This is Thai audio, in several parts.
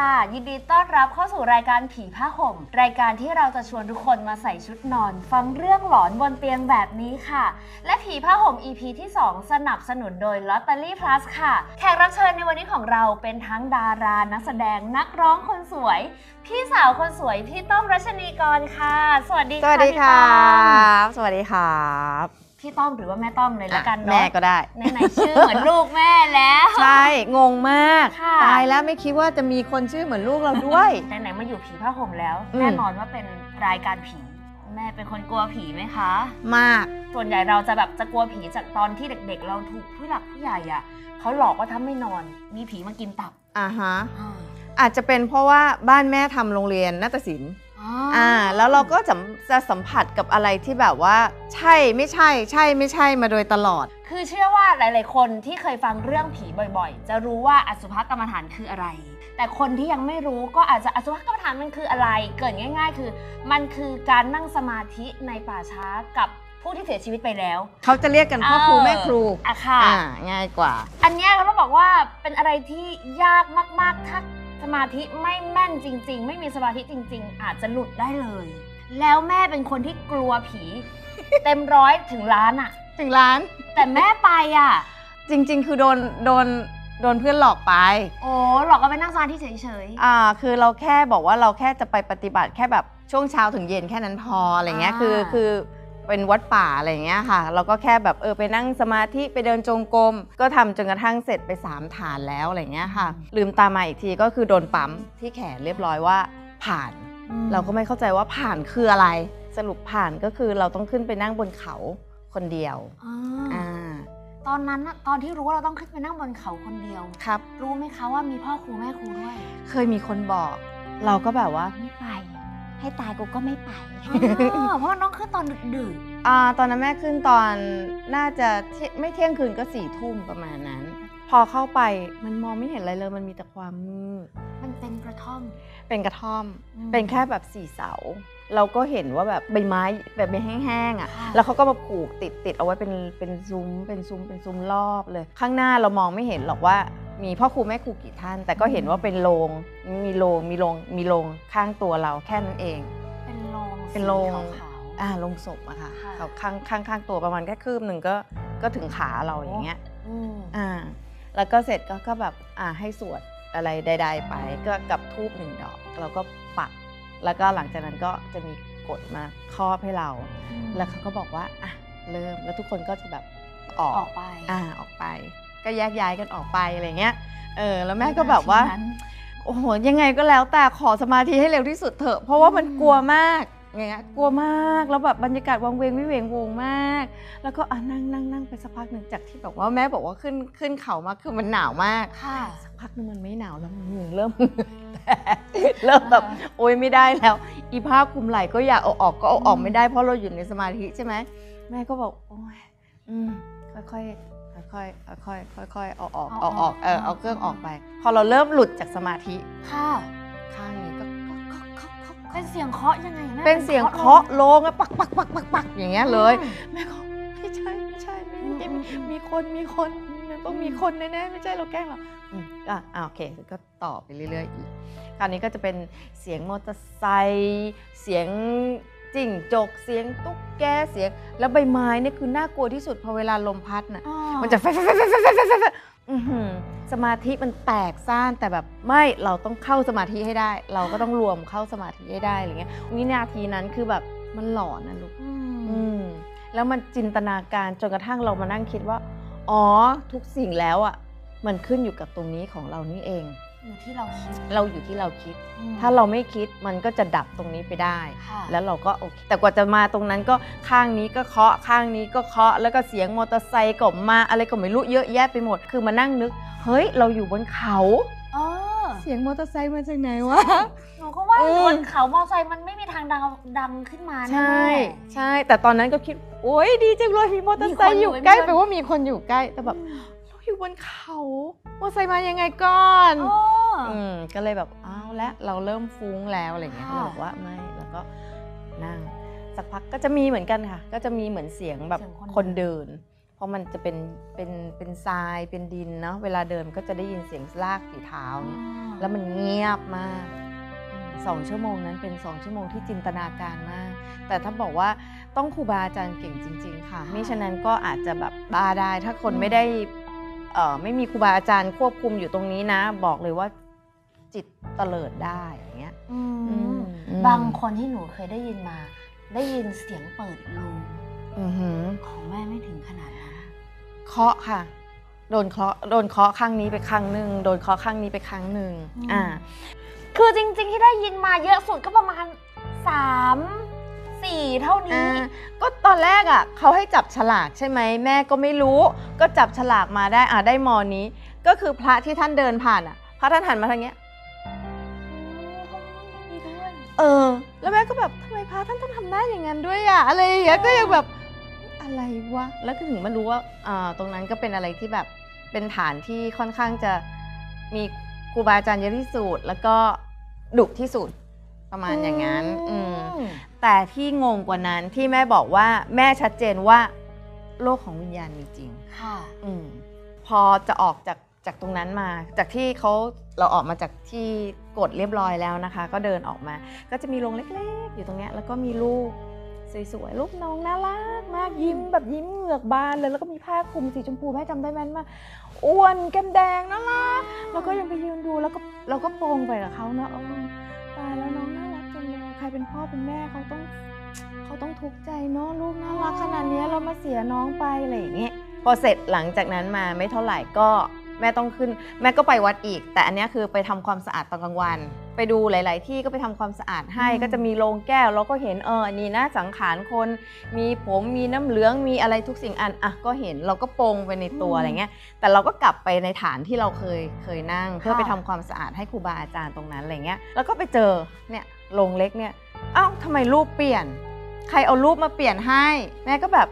ค่ะ ยินดีต้อนรับเข้าสู่รายการผีผ้าห่ม รายการที่เราจะชวนทุกคนมาใส่ชุดนอน ฟังเรื่องหลอนบนเตียงแบบนี้ค่ะ และผีผ้าห่ม EP ที่ 2 สนับสนุนโดย Lottery Plus ค่ะ แขกรับเชิญในวันนี้ของเราเป็นทั้งดารานักแสดงนักร้องคนสวย พี่สาวคนสวยพี่ต้อมรัชนีกรค่ะ สวัสดีสค่ะวัสดีพี่คต้รัอม บ สวัสดีครับ พี่ต้อมหรือว่าแม่ต้อมเลยละกันอะเนาะแม่ก็ได้ไหนๆชื่อเหมือนลูกแม่แล้ว ใช่งงมากค่ะตายแล้วไม่คิดว่าจะมีคนชื่อเหมือนลูกเราด้วยไหนๆมาอยู่ผีผ้าห่มแล้วอืมแน่นอนว่าเป็นรายการผีแม่เป็นคนกลัวผีไหมคะ มาก ส่วนใหญ่เราจะแบบจะกลัวผีจากตอนที่เด็ก ๆ เราถูกผู้หลักผู้ใหญ่อะเขาหลอกว่าถ้าไม่นอนมีผีมากินตับอ่าฮะอาจจะเป็นเพราะว่าบ้านแม่ทำโรงเรียนนาฏศิลป์ อ่าแล้วเราก็จะจะสัมผัสกับอะไรที่แบบว่า ใช่ไม่ใช่ ใช่ไม่ใช่มาโดยตลอด คือเชื่อว่าหลาย ๆ คนที่เคยฟังเรื่องผีบ่อย ๆ จะรู้ว่าอสุภกรรมฐานคืออะไร แต่คนที่ยังไม่รู้ก็อาจจะอสุภกรรมฐานมันคืออะไร เกิดง่าย ๆ คือ มันคือการนั่งสมาธิในป่าช้ากับผู้ที่เสียชีวิตไปแล้ว เขาจะเรียกกันพ่อครูเออแม่ครูอะค่ะอ่าง่ายกว่า อันเนี้ยเราต้องบอกว่าเป็นอะไรที่ยากมาก ๆ ถ้า สมาธิไม่แม่นจริง ๆ ไม่มีสมาธิจริง ๆ อาจจะหลุดได้เลย แล้วแม่เป็นคนที่กลัวผี เต็มร้อยถึงล้านอะถึงร้าน แต่แม่ไปอะจริง ๆ คือโดนโดนโดนเพื่อนหลอกไป โอ้หลอกก็ไปนั่งสมาธิเฉยอ่า คือเราแค่บอกว่าเราแค่จะไปปฏิบัติแค่แบบช่วงเช้าถึงเย็นแค่นั้นพออะไรเงี้ยอ่าคือ คือ เป็นวัดป่าอะไรเงี้ยค่ะเราก็แค่แบบเออไปนั่งสมาธิไปเดินจงกรมก็ทำจนกระทั่งเสร็จไปสามฐานแล้วอะไรเงี้ยค่ะ ลืมตามาอีกทีก็คือโดนปั๊มที่แขนเรียบร้อยว่าผ่านๆเราก็ไม่เข้าใจว่าผ่านคืออะไร สรุปผ่านก็คือเราต้องขึ้นไปนั่งบนเขาคนเดียวอ่าอ่าตอนนั้นน่ะตอนที่รู้ว่าเราต้องขึ้นไปนั่งบนเขาคนเดียวครับ รู้ไหมคะว่ามีพ่อครูแม่ครูด้วย เคยมีคนบอก เราก็แบบว่าไม่ไป ให้ตายกูก็ไม่ไปอ๋อเพราะมันต้องขึ้นตอนดึกอ่าตอนนั้นแม่ขึ้นตอนน่าจะเที่ยไม่เที่ยงคืนก็สี่ทุ่มประมาณนั้น พอเข้าไปมันมองไม่เห็นอะไรเลยมันมีแต่ความมืดๆมันเป็นกระท่อม เป็นกระท่อมอืมเป็นแค่แบบสี่เสาเราก็เห็นว่าแบบใบไม้แบบใบแห้งๆอะค่ะ แล้วเขาก็มาผูกติดติดเอาไว้เป็นเป็นซุ้มเป็นซุ้มเป็นซุ้มรอบเลย ข้างหน้าเรามองไม่เห็นหรอกว่า มีพ่อครูแม่ครูกี่ท่าน แต่ก็เห็นว่าเป็นโรงมีโรงมีโรงมีโรงข้างตัวเราแค่นั้นเอง เป็นโรงเป็นโรงสีขาวๆอ่าลงศพอะค่ะค่ะเขาข้างข้างข้างตัวประมาณแค่คืบหนึ่งก็ก็ถึงขาเราอย่างเงี้ยอืมอ่า แล้วก็เสร็จก็ก็แบบอ่าให้สวดอะไรใด ๆ ไป ก็กับทูบหนึ่งดอกเราก็ปัก แล้วก็หลังจากนั้นก็จะมีกดมาครอบให้เรา แล้วเขาก็บอกว่าอะเริ่มแล้วทุกคนก็จะแบบออกออกไปอ่าออกไป ก็แยกย้ายกันออกไปอะไรเงี้ย เออ แล้วแม่ก็แบบว่านั้นโอ้โห ยังไงก็แล้วแต่ขอสมาธิให้เร็วที่สุดเถอะ เพราะว่ามันอืมกลัวมากอย่างเงี้ย กลัวมาก แล้วแบบบรรยากาศวังเวงวิเวงวงมาก แล้วก็อะนั่งนั่งนั่งไปสักพักหนึ่งจากที่แบบว่าแม่บอกว่าขึ้นขึ้นเขามาคือมันหนาวมาก ค่ะ สักพักหนึงมันไม่หนาวแล้วมันเหงื่อเริ่มแต่เริ่มแบบโอ๊ยไม่ได้แล้ว อีผ้าคลุมไหล่ก็อยากเอาออกก็เอาออกไม่ได้เพราะเราอยู่ในสมาธิใช่ไหมแม่ก็บอกโอ๊ยอืมค่อยๆ ค่อยๆค่อยๆค่อยๆเอาออกเอาเอาออกเออออกเอาเครื่องออกไป พอเราเริ่มหลุดจากสมาธิค่ะข้างนี้ก็ก็ก็ก็ก็เป็นเสียงเคาะยังไงแม่เป็นเสียงเคาะโลงอะปักปักปักปักปักอย่างเงี้ยเลยอืมแม่ก็ไม่ใช่ไม่ใช่ไม่อืมมีอืมอืมมีคนมีคนมันต้องมีคนแน่ๆไม่ใช่เราแกล้งหรอกอืมอะอะโอเคก็ต่อไปเรื่อยๆอีกคราวนี้ก็จะเป็นเสียงมอเตอร์ไซค์เสียง จิ้งจกเสียงตุ๊กแกเสียง แล้วใบไม้เนี่ยคือน่ากลัวที่สุดพอเวลาลมพัดน่ะมันจะสมาธิมันแตกสั้นแต่แบบไม่เราต้องเข้าสมาธิให้ได้ เราก็ต้องรวมเข้าสมาธิให้ได้อะไรเงี้ยวินาทีนั้นคือแบบมันหลอนนะลูกแล้วมันจินตนาการจนกระทั่งเรามานั่งคิดว่า อ๋อทุกสิ่งแล้วอะมันขึ้นอยู่กับตรงนี้ของเรานี่เอง อยู่ที่เราคิด เราอยู่ที่เราคิด อืมถ้าเราไม่คิดมันก็จะดับตรงนี้ไปได้ ค่ะแล้วเราก็โอเค แต่กว่าจะมาตรงนั้นก็ข้างนี้ก็เคาะข้างนี้ก็เคาะ แล้วก็เสียงมอเตอร์ไซค์ก็มาอะไรก็ไม่รู้เยอะแยะไปหมด คือมานั่งนึก เฮ้ย เราอยู่บนเขา เออเสียงมอเตอร์ไซค์มาจากไหนวะ หนูก็ว่าอืมบนเขามอไซค์มันไม่มีทางดังดังขึ้นมาใช่แน่ใช่ แต่ตอนนั้นก็คิด โอ๊ยดีจังเลยมีมอเตอร์ไซค์อยู่ใกล้ แปลว่ามีคนอยู่ใกล้ แต่แบบเรา อยู่บนเขามอเตอร์ไซค์มายังไงก่อนโอ้อืมก็เลยแบบอ้าวและเราเริ่มฟุ้งแล้วอะไรเงี้ยค่ะก็เลยบอกว่าไม่แล้วก็นั่งสักพักก็จะมีเหมือนกันค่ะ ก็จะมีเหมือนเสียงแบบเสียงคนคนเดินพราะมันจะเป็นเป็นเป็นทรายเป็นดินเนาะเวลาเดินก็จะได้ยินเสียงลากฝีเท้าเนี่ยแล้วมันเงียบมากอืมสองชั่วโมงนั้นเป็นสองชั่วโมงที่จินตนาการมาก แต่ถ้าบอกว่าต้องครูบาอาจารย์เก่งจริง ๆ ค่ะมิฉะนั้นก็อาจจะแบบบ้าได้ ถ้าคนไม่ได้เอ่อ ไม่มีครูบาอาจารย์ควบคุมอยู่ตรงนี้นะ บอกเลยว่าจิตเตลิดได้อย่างเงี้ยอือืมมอืมบางคนที่หนูเคยได้ยินมา ได้ยินเสียงเปิดรูอือหือของแม่ไม่ถึงขนาดนั้นเคาะค่ะโดนเคาะโดนเคาะข้างนี้ไปครั้งหนึ่งโดนเคาะข้างนี้ไปครั้งหนึ่งอืมอ่าคือจริงๆที่ได้ยินมาเยอะสุดก็ประมาณสาม สี่เท่านี้อ่าก็ตอนแรกอะเขาให้จับฉลากใช่ไหมแม่ก็ไม่รู้ ก็จับฉลากมาได้อ่าได้มอนี้ ก็คือพระที่ท่านเดินผ่านอะ พระท่านหันมาทางเนี้ยเออ แล้วแม่ก็แบบทำไมพระท่านต้องทำหน้าอย่างนั้นด้วยอะอะไรอย่างเงี้ยอ๋อก็ยังแบบอะไรวะแล้วก็ถึงมารู้ว่าอ่าตรงนั้นก็เป็นอะไรที่แบบเป็นฐานที่ค่อนข้างจะมีครูบาอาจารย์เยอะที่สุดแล้วก็ดุที่สุด ประมาณอย่างนั้น อืมแต่ที่งงกว่านั้นที่แม่บอกว่าแม่ชัดเจนว่า โลกของวิญญาณมีจริง ค่ะ อืมพอจะออกจากจากตรงนั้นมา จากที่เขาเราออกมาจากที่กดเรียบร้อยแล้วนะคะ ก็เดินออกมา ก็จะมีโรงเล็กๆ อยู่ตรงเนี้ยแล้วก็มีลูกสวยๆลูกน้องน่ารักมากยิ้มแบบยิ้มเหงือกบานเลยแล้วก็มีผ้าคลุมสีชมพูแม่จำได้แม่นมากอ้วนแก้มแดงน่ารักแล้วก็ยังไปยืนดูแล้วก็เราก็โปรงไปกับเขาเนาะเออตายแล้วน้อง ครเป็นพ่อเป็นแม่เขาต้องเขาต้องทุกข์ใจเนาะลูกน่ารักขนาดนี้เรามาเสียน้องไปอะไรอย่างเงี้ยพอเสร็จหลังจากนั้นมาไม่เท่าไหร่ก็ แม่ต้องขึ้น แม่ก็ไปวัดอีก แต่อันเนี้ยคือไปทำความสะอาดตอนกลางวัน ไปดูหลาย ๆ ที่ก็ไปทำความสะอาดให้อืมก็จะมีโรงแก้วเราก็เห็นเอออันนี้นะสังขารคน มีผมมีน้ำเหลืองมีอะไรทุกสิ่งอันอะก็เห็นเราก็ปรงไปในตัวอะไรเงี้ยแต่เราก็กลับไปในฐานที่เราเคยเคยนั่ง เพื่อไปทำความสะอาดให้ครูบาอาจารย์ตรงนั้นอะไรเงี้ยแล้วก็ไปเจอเนี่ยโรงเล็กเนี่ยเอ้าทำไมรูปเปลี่ยน ใครเอารูปมาเปลี่ยนให้ แม่ก็แบบ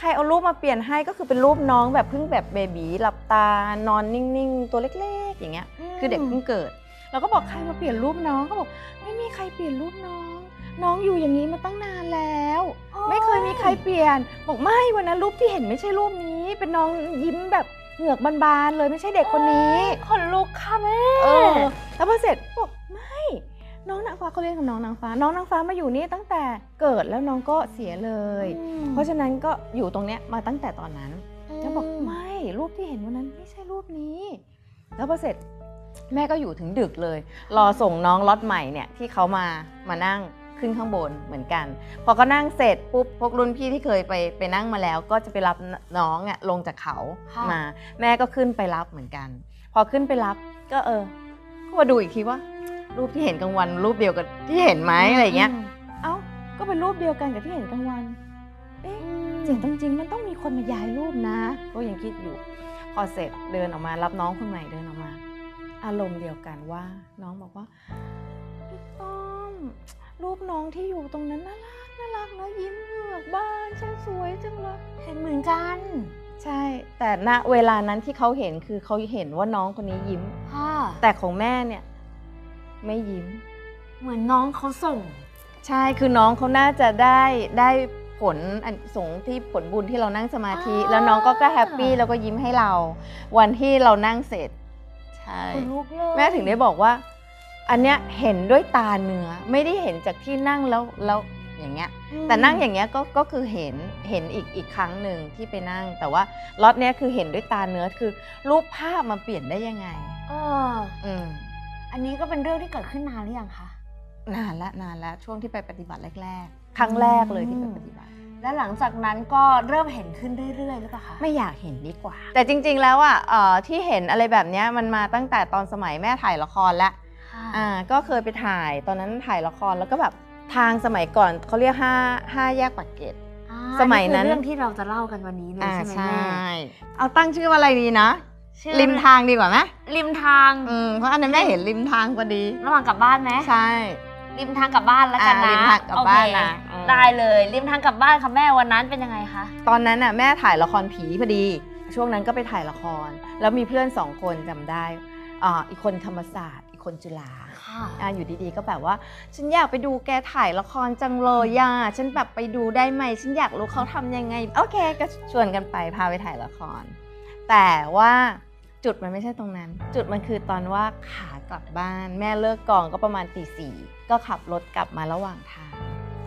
ใครเอารูปมาเปลี่ยนให้ก็คือเป็นรูปน้องแบบเพิ่งแบบเบบีหลับตานอนนิ่งๆ ตัวเล็กๆ อย่างเงี้ย คือเด็กเพิ่งเกิดเราก็บอกใครมาเปลี่ยนรูปน้องเขาบอกไม่มีใครเปลี่ยนรูปน้อง น้องอยู่อย่างนี้มาตั้งนานแล้ว ไม่เคยมีใครเปลี่ยน บอกไม่วันนั้นรูปที่เห็นไม่ใช่รูปนี้ เป็นน้องยิ้มแบบเหงือกบานๆเลยไม่ใช่เด็กคนนี้คนลุกค่ะแม่เออแล้วพอเสร็จบอกไม่ น้องนางฟ้าเขาเรียกกับน้องนางฟ้า น้องนางฟ้ามาอยู่นี่ตั้งแต่เกิดแล้วน้องก็เสียเลย เพราะฉะนั้นก็อยู่ตรงเนี้ยมาตั้งแต่ตอนนั้นแล้วบอกไม่รูปที่เห็นวันนั้นไม่ใช่รูปนี้ แล้วพอเสร็จแม่ก็อยู่ถึงดึกเลย รอส่งน้องล็อตใหม่เนี่ยที่เขามามานั่งขึ้นข้างบนเหมือนกัน พอก็นั่งเสร็จปุ๊บพวกรุ่นพี่ที่เคยไปไปนั่งมาแล้ว ก็จะไปรับน้องอะลงจากเขาค่ะมา แม่ก็ขึ้นไปรับเหมือนกัน พอขึ้นไปรับก็เออก็มาดูอีกทีว่า รูปที่เห็นกลางวัน รูปเดียวกับที่เห็นไหมอะไรอย่างเงี้ย เอ้า ก็เป็นรูปเดียวกันกับที่เห็นกลางวัน เอ๊ะจริงจริงๆมันต้องมีคนมาย้ายรูปนะก็ยังคิดอยู่ พอเสร็จเดินออกมารับน้องคนใหม่เดินออกมา อารมณ์เดียวกันว่า น้องบอกว่าพี่ต้อมรูปน้องที่อยู่ตรงนั้นน่ารักน่ารักนะยิ้มเหงือกบ้านช่างสวยจังเลยเห็นเหมือนกัน ใช่ แต่ณเวลานั้นที่เขาเห็นคือเขาเห็นว่าน้องคนนี้ยิ้มค่ะแต่ของแม่เนี่ย ไม่ยิ้ม เหมือนน้องเขาส่ง ใช่คือน้องเขาน่าจะได้ได้ผลอันสงที่ผลบุญที่เรานั่งสมาธิอ่าแล้วน้องก็ก็แฮปปี้แล้วก็ยิ้มให้เรา วันที่เรานั่งเสร็จใช่คนลุกเลยแม่ถึงได้บอกว่า อันเนี้ยเห็นด้วยตาเนื้อไม่ได้เห็นจากที่นั่งแล้วแล้วอย่างเงี้ย อืมแต่นั่งอย่างเงี้ยก็ก็คือเห็นเห็นอีกอีกครั้งหนึ่งที่ไปนั่ง แต่ว่าล็อตเนี้ยคือเห็นด้วยตาเนื้อคือรูปภาพมาเปลี่ยนได้ยังไง เอออืม อันนี้ก็เป็นเรื่องที่เกิดขึ้นนานหรือยังคะ นานละนานละช่วงที่ไปปฏิบัติแรกๆ ครั้งแรกเลยที่ไปปฏิบัติ และหลังจากนั้นก็เริ่มเห็นขึ้นเรื่อยๆหรือเปล่าคะ ไม่อยากเห็นดีกว่า แต่จริงๆแล้วอะเอ่อที่เห็นอะไรแบบเนี้ยมันมาตั้งแต่ตอนสมัยแม่ถ่ายละครแล้วค่ะอ่าก็เคยไปถ่ายตอนนั้นถ่ายละครแล้วก็แบบทางสมัยก่อนเขาเรียกห้าห้าแยกปากเกร็ดอ่าสมัยนั้นคือเรื่องที่เราจะเล่ากันวันนี้เลยอ่าใช่ไหมใช่แม่เอาตั้งชื่อว่าอะไรดีนะ ชื่อริมทางดีกว่าไหมริมทางอืมเพราะอันนั้นแม่เห็นริมทางพอดี ระหว่างกลับบ้านไหมใช่ ริมทางกลับบ้านแล้วกันอ่านะริมทางกลับบ้านนะโอเคอืมได้เลย ริมทางกลับบ้านค่ะแม่วันนั้นเป็นยังไงคะตอนนั้นน่ะแม่ถ่ายละครผีพอดี ช่วงนั้นก็ไปถ่ายละคร แล้วมีเพื่อนสองคนจำได้อ่าอีกคนธรรมศาสตร์ อีกคนจุฬาค่ะอะอยู่ดีๆก็แบบว่า ฉันอยากไปดูแกถ่ายละครจังเลยอะฉันแบบไปดูได้ไหมฉันอยากรู้เขาทำยังไง โอเค ก็ชวนกันไปพาไปถ่ายละคร แต่ว่าจุดมันไม่ใช่ตรงนั้น จุดมันคือตอนว่าขากลับบ้าน แม่เลิกกองก็ประมาณตีสี่ก็ขับรถกลับมาระหว่างทาง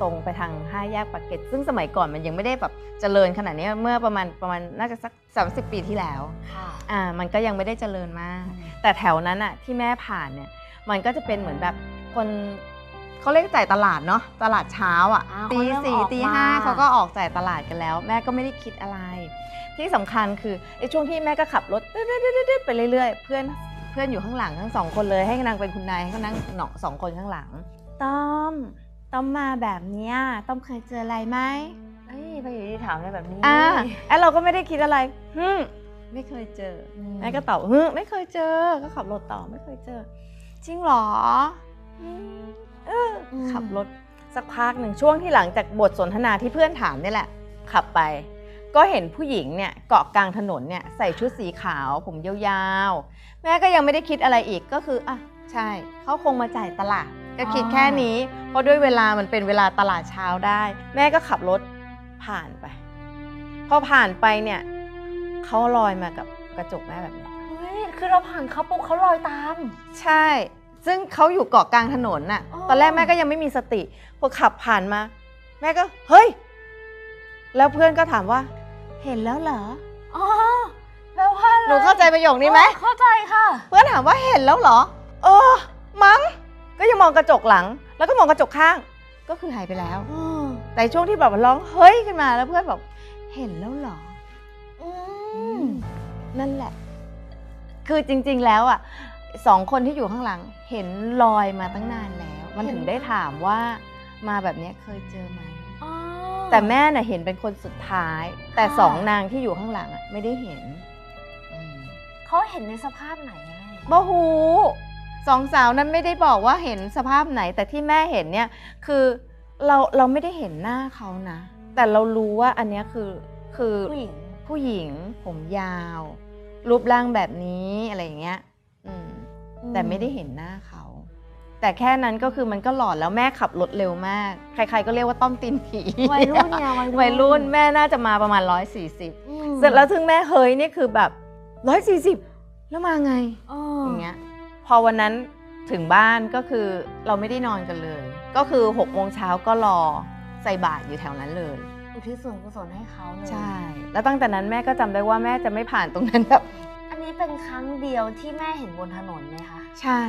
ตรงไปทางห้าแยกปากเกร็ดซึ่งสมัยก่อนมันยังไม่ได้แบบเจริญขนาดนี้เมื่อประมาณประมาณน่าจะสัก 30 ปีที่แล้วค่ะอ่ามันก็ยังไม่ได้เจริญมาก แต่แถวนั้นอะที่แม่ผ่านเนี่ยมันก็จะเป็นเหมือนแบบคน เขาเรียกจ่ายตลาดเนาะตลาดเช้าอะอ่าตีเขาเริ่มสี่ออกตีมาห้าเขาก็ออกจ่ายตลาดกันแล้ว แม่ก็ไม่ได้คิดอะไร ที่สำคัญคือไอ้ช่วงที่แม่ก็ขับรถดืดๆๆๆไปเรื่อยๆ เพื่อนเพื่อนอยู่ข้างหลังทั้งสองคนเลยให้นางเป็นคุณนายให้เขานั่งหนอสองคนข้างหลัง ต้อม ต้อมมาแบบเนี้ยต้อมเคยเจออะไรไหม เอ้ยไปอยู่ที่ถามอะไรแบบนี้อ่าไอ้เราก็ไม่ได้คิดอะไรฮึมไม่เคยเจออืมแม่ก็ตอบฮึมไม่เคยเจอ ก็ขับรถต่อไม่เคยเจอ จริงเหรออืม เอออขับรถสักพักหนึ่งช่วงที่หลังจากบทสนทนาที่เพื่อนถามนี่แหละ ขับไป ก็เห็นผู้หญิงเนี่ยเกาะกลางถนนเนี่ยใส่ชุดสีขาวผมยาวๆ แม่ก็ยังไม่ได้คิดอะไรอีกก็คืออะใช่เขาคงมาจ่ายตลาด ก็คิดแค่นี้ เพราะด้วยเวลามันเป็นเวลาตลาดเช้าได้ แม่ก็ขับรถผ่านไปพอผ่านไปเนี่ยเขาลอยมากับกระจกแม่แบบเนี้ยเฮ้ยคือเราผ่านเขาปุ๊บเขาลอยตาม ใช่ ซึ่งเขาอยู่เกาะกลางถนนน่ะ อ๋อ ตอนแรกแม่ก็ยังไม่มีสติ พอขับผ่านมา แม่ก็เฮ้ย แล้วเพื่อนก็ถามว่า เห็นแล้วเหรอ อ๋อแปลว่าอะไรหนูเข้าใจประโยคนี้ไหมอ๋อเข้าใจค่ะเพื่อนถามว่าเห็นแล้วเหรอ เออ มั้ง ก็ยังมองกระจกหลัง แล้วก็มองกระจกข้าง ก็คือหายไปแล้วแต่ช่วงที่แบบว่าร้องเฮ้ยขึ้นมาแล้วเพื่อนบอก เห็นแล้วเหรอ อือืมมนั่นแหละ คือจริง ๆ แล้วอะ สองคนที่อยู่ข้างหลังเห็นรอยมาตั้งนานแล้ว มันถึงได้ถามว่ามาแบบเนี้ยเคยเจอไหมอ๋อแต่แม่น่ะเห็นเป็นคนสุดท้าย แต่ค่ะสองนางที่อยู่ข้างหลังอะไม่ได้เห็นอืมเขาเห็นในสภาพไหนอะแม่บ่ฮูสองสาวนั้นไม่ได้บอกว่าเห็นสภาพไหน แต่ที่แม่เห็นเนี่ยคือเราเราไม่ได้เห็นหน้าเขานะ แต่เรารู้ว่าอันเนี้ยคือคือผู้หญิงผู้หญิงผมยาว รูปร่างแบบนี้อะไรอย่างเงี้ย อืม แต่ไม่ได้เห็นหน้าเขา แต่แค่นั้นก็คือมันก็หลอนแล้วแม่ขับรถเร็วมาก ใครๆก็เรียกว่าต้อมตีนผีวัยรุ่นไงวัยรุ่นวัยรุ่นแม่น่าจะมาประมาณ 140อืมเสร็จแล้วถึงแม่เฮ้ยนี่คือแบบ 140 แล้วมาไงอ๋อออย่างเงี้ยพอวันนั้นถึงบ้านก็คือเราไม่ได้นอนกันเลย ก็คือ6โมงเช้าก็รอใส่บาตรอยู่แถวนั้นเลยอุทิศส่วนกุศลให้เขาเลยใช่ แล้วตั้งแต่นั้นแม่ก็จำได้ว่าแม่จะไม่ผ่านตรงนั้นแบบอัน นี้เป็นครั้งเดียวที่แม่เห็นบนถนนไหมคะ ใช่